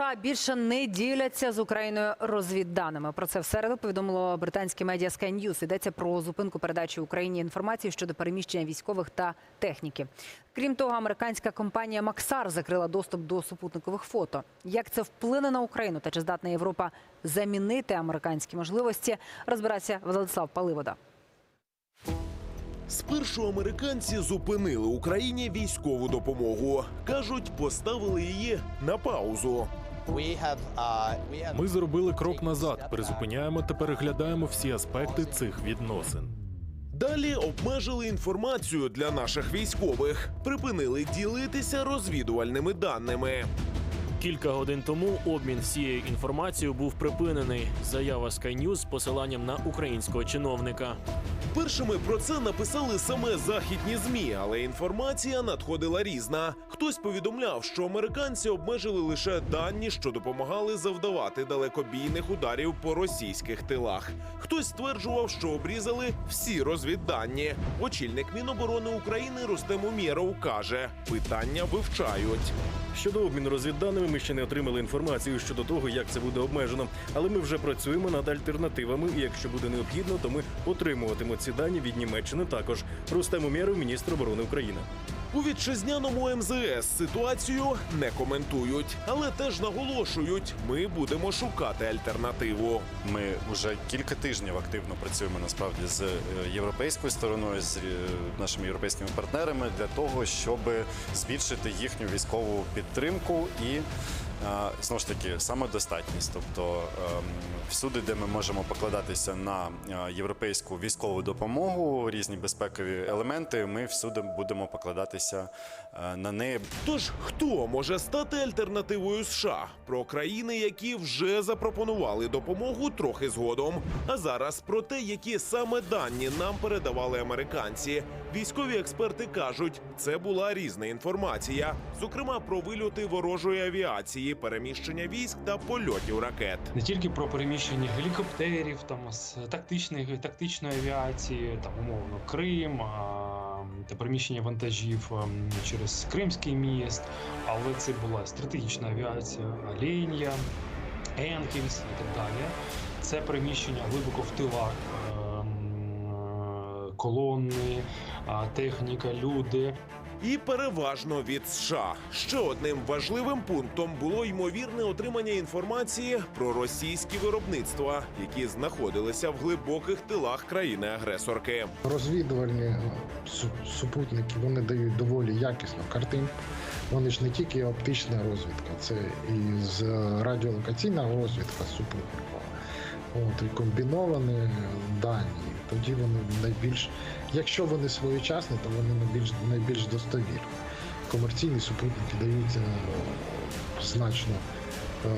США більше не діляться з Україною розвідданими. Про це в середу повідомило британське медіа Sky News. Йдеться про зупинку передачі Україні інформації щодо переміщення військових та техніки. Крім того, американська компанія Максар закрила доступ до супутникових фото. Як це вплине на Україну та чи здатна Європа замінити американські можливості? Розбирається Владислав Паливода. Спершу американці зупинили Україні військову допомогу. кажуть, поставили її на паузу. Ми зробили крок назад, призупиняємо та переглядаємо всі аспекти цих відносин. Далі обмежили інформацію для наших військових, припинили ділитися розвідувальними даними. Кілька годин тому обмін всією інформацією був припинений. Заява Sky News з посиланням на українського чиновника. Першими про це написали саме західні змі, але інформація надходила різна. Хтось повідомляв, що американці обмежили лише дані, що допомагали завдавати далекобійних ударів по російських тилах. Хтось стверджував, що обрізали всі розвіддані. Очільник Міноборони України Рустем Умєров каже, питання вивчають. Щодо обміну розвідданими, ми ще не отримали інформацію щодо того, як це буде обмежено. Але ми вже працюємо над альтернативами. І якщо буде необхідно, то ми отримуватимемо ці дані від Німеччини також. Рустем Умєров, міністр оборони України. У вітчизняному МЗС ситуацію не коментують, але теж наголошують, ми будемо шукати альтернативу. Ми вже кілька тижнів активно працюємо насправді з е, європейською стороною, з е, нашими європейськими партнерами для того, щоб збільшити їхню військову підтримку і знову ж таки самодостатність. Тобто ем, всюди, де ми можемо покладатися на е, європейську військову допомогу, різні безпекові елементи, ми всюди будемо покладатися е, на неї. Тож хто може стати альтернативою США? Про країни, які вже запропонували допомогу трохи згодом. А зараз про те, які саме дані нам передавали американці. Військові експерти кажуть, це була різна інформація, зокрема про вильоти ворожої авіації, переміщення військ та польотів ракет. не тільки про переміщення гелікоптерів, там з тактичної тактичної авіації, там умовно Крим а, та переміщення вантажів ем, через Кримський міст, але це була стратегічна авіація, Оленя, Енкельс і так далі. Це переміщення глибоко в тилах. ем, Колони, техніка, люди. І переважно від США. Ще одним важливим пунктом було ймовірне отримання інформації про російські виробництва, які знаходилися в глибоких тилах країни-агресорки. Розвідувальні е, супутники вони дають доволі якісну картинку. Вони ж не тільки оптична розвідка, це і з радіолокаційна розвідка супутникова. От, і комбіновані дані. Тоді вони найбільш, якщо вони своєчасні, то вони найбільш, найбільш достовірні. Комерційні супутники дають е, значно е,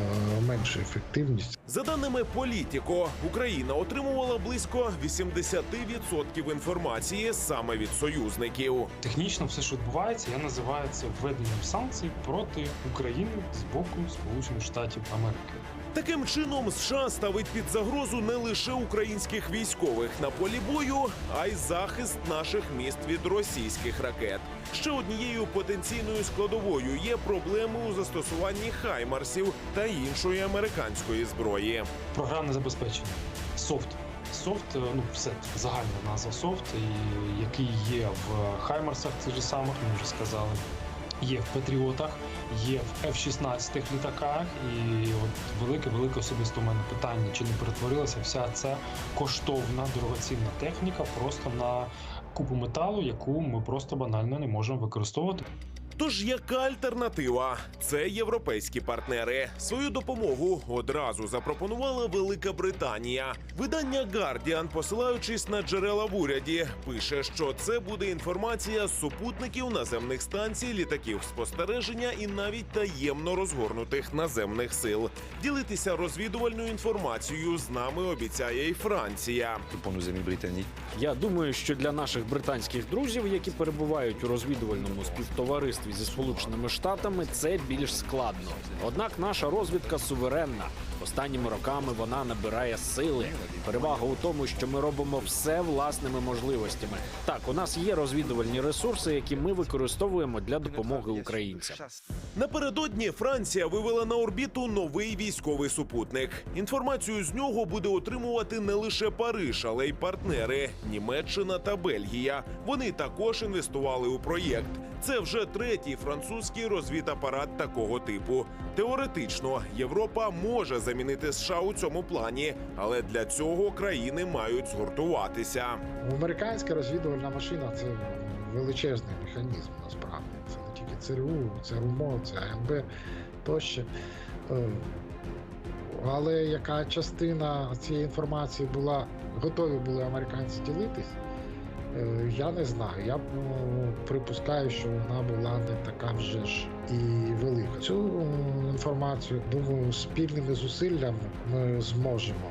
меншу ефективність. За даними Політіко, Україна отримувала близько 80% інформації саме від союзників. Технічно все, що відбувається, я називаю це введенням санкцій проти України з боку Сполучених Штатів Америки. Таким чином, США ставить під загрозу не лише українських військових на полі бою, а й захист наших міст від російських ракет. Ще однією потенційною складовою є проблеми у застосуванні хаймарсів та іншої американської зброї. Програмне забезпечення. Софт. Софт, е, ну все загальна назва софт, який є в Хаймарсах, це ж самих, ми вже сказали. Є в Патріотах, є в F-16 літаках, і от велике, велике особисто у мене питання, чи не перетворилася вся ця коштовна дорогоцінна техніка просто на купу металу, яку ми просто банально не можемо використовувати. Тож яка альтернатива? Це європейські партнери. Свою допомогу одразу запропонувала Велика Британія. Видання Guardian, посилаючись на джерела в уряді, пише, що це буде інформація з супутників наземних станцій, літаків спостереження і навіть таємно розгорнутих наземних сил. Ділитися розвідувальною інформацією з нами обіцяє і Франція. Я думаю, що для наших британських друзів, які перебувають у розвідувальному співтоваристві зі сполученими штатами це більш складно. Однак наша розвідка суверенна. Останніми роками вона набирає сили. Перевага у тому, що ми робимо все власними можливостями. Так, у нас є розвідувальні ресурси, які ми використовуємо для допомоги українцям. Напередодні Франція вивела на орбіту новий військовий супутник. Інформацію з нього буде отримувати не лише Париж, але й партнери Німеччина та Бельгія. Вони також інвестували у проєкт. Це вже третій французький розвідапарат такого типу. Теоретично Європа може замінити США у цьому плані, але для цього країни мають згуртуватися. Американська розвідувальна машина це величезний механізм насправді. Це не тільки ЦРУ, це РУМО, це АНБ тощо. Е, Але яка частина цієї інформації була готові були американці ділитись, я не знаю. Я ну, припускаю, що вона була не така вже ж і велика. Цю інформацію, думаю, спільними зусиллями ми зможемо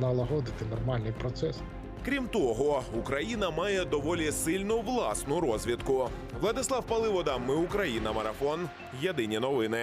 налагодити нормальний процес. Крім того, Україна має доволі сильну власну розвідку. Владислав Паливода, ми Україна, марафон. Єдині новини.